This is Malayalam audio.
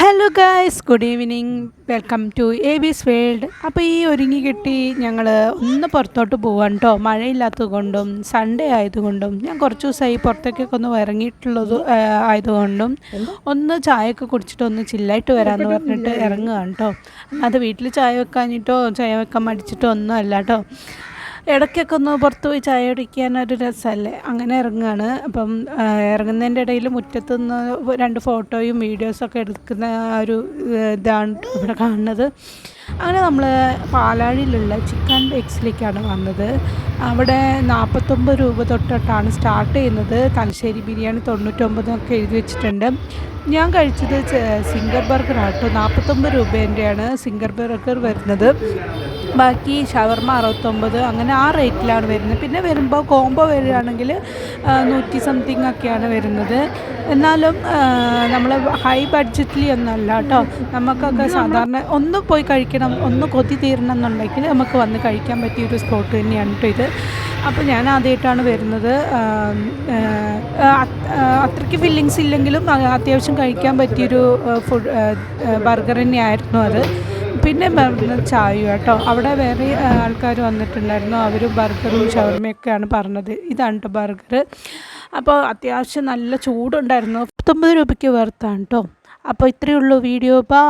Hello guys good evening welcome to a biz world അപ്പോൾ ഈ ഒരുങ്ങി കിട്ടി ഞങ്ങൾ ഒന്ന് പുറത്തോട്ട് പോവാൻ കേട്ടോ മഴയില്ലാത്തത് കൊണ്ടും സൺഡേ ആയതുകൊണ്ടും ഞാൻ കുറച്ച് ദിവസമായി പുറത്തേക്കൊക്കെ ഒന്ന് ഇറങ്ങിയിട്ടുള്ളത് ആയതുകൊണ്ടും ഒന്ന് ചായയൊക്കെ കുടിച്ചിട്ട് ഒന്ന് ചില്ലായിട്ട് വരാമെന്ന് പറഞ്ഞിട്ട് ഇറങ്ങുകയാണ് കേട്ടോ അത് വീട്ടിൽ ചായ വെക്കാഞ്ഞിട്ടോ ചായ വെക്കാൻ മടിച്ചിട്ടോ ഒന്നും അല്ല കേട്ടോ ഇടയ്ക്കൊക്കെ ഒന്ന് പുറത്ത് പോയി ചായ കുടിക്കാൻ ഒരു രസമല്ലേ? അങ്ങനെ ഇറങ്ങുകയാണ് അപ്പം ഇറങ്ങുന്നതിന്റെ ഇടയിൽ മുറ്റത്ത് നിന്ന് രണ്ട് ഫോട്ടോയും വീഡിയോസൊക്കെ എടുക്കുന്ന ഒരു ഇതാണ് ഇവിടെ കാണുന്നത്. അങ്ങനെ നമ്മൾ പാലാഴിയിലുള്ള ചിക്കൻ ബേക്സിലേക്കാണ് വന്നത്. അവിടെ നാൽപ്പത്തൊമ്പത് രൂപ തൊട്ടിട്ടാണ് സ്റ്റാർട്ട് ചെയ്യുന്നത്. തലശ്ശേരി ബിരിയാണി തൊണ്ണൂറ്റൊമ്പതൊക്കെ എഴുതി വെച്ചിട്ടുണ്ട്. ഞാൻ കഴിച്ചത് സിംഗർ ബർഗർ ആട്ടോ നാൽപ്പത്തൊമ്പത് രൂപേന്റെയാണ് സിംഗർ ബർഗർ വരുന്നത്. ബാക്കി ഷവർമ അറുപത്തൊമ്പത് അങ്ങനെ ആ റേറ്റിലാണ് വരുന്നത്. പിന്നെ വരുമ്പോൾ കോംബോ വരികയാണെങ്കിൽ നൂറ്റി സംതിങ് ഒക്കെയാണ് വരുന്നത്. എന്നാലും നമ്മൾ ഹൈ ബഡ്ജറ്റിൽ ഒന്നല്ല കേട്ടോ. നമുക്കൊക്കെ സാധാരണ ഒന്ന് പോയി കഴിക്കണം ഒന്ന് കൊതി തീരണം എന്നുണ്ടെങ്കിൽ നമുക്ക് വന്ന് കഴിക്കാൻ പറ്റിയ ഒരു സ്പോട്ട് തന്നെയാണ് കേട്ടോ ഇത്. അപ്പോൾ ഞാൻ ആദ്യമായിട്ടാണ് വരുന്നത്. അത്രയ്ക്ക് ഫില്ലിങ്സ് ഇല്ലെങ്കിലും അത്യാവശ്യം കഴിക്കാൻ പറ്റിയൊരു ഫുഡ് ബർഗർ തന്നെയായിരുന്നു അത്. പിന്നെ പറഞ്ഞത് ചായ കേട്ടോ അവിടെ വേറെ ആൾക്കാർ വന്നിട്ടുണ്ടായിരുന്നു. അവർ ബർഗറും ഷവർമയൊക്കെയാണ് പറഞ്ഞത്. ഇതാണ് കേട്ടോ ബർഗർ അപ്പോൾ അത്യാവശ്യം നല്ല ചൂടുണ്ടായിരുന്നു. പത്തൊമ്പത് രൂപയ്ക്ക് വെറുത്താണ് കേട്ടോ അപ്പോൾ ഇത്രയേ ഉള്ളൂ വീഡിയോ. ബാ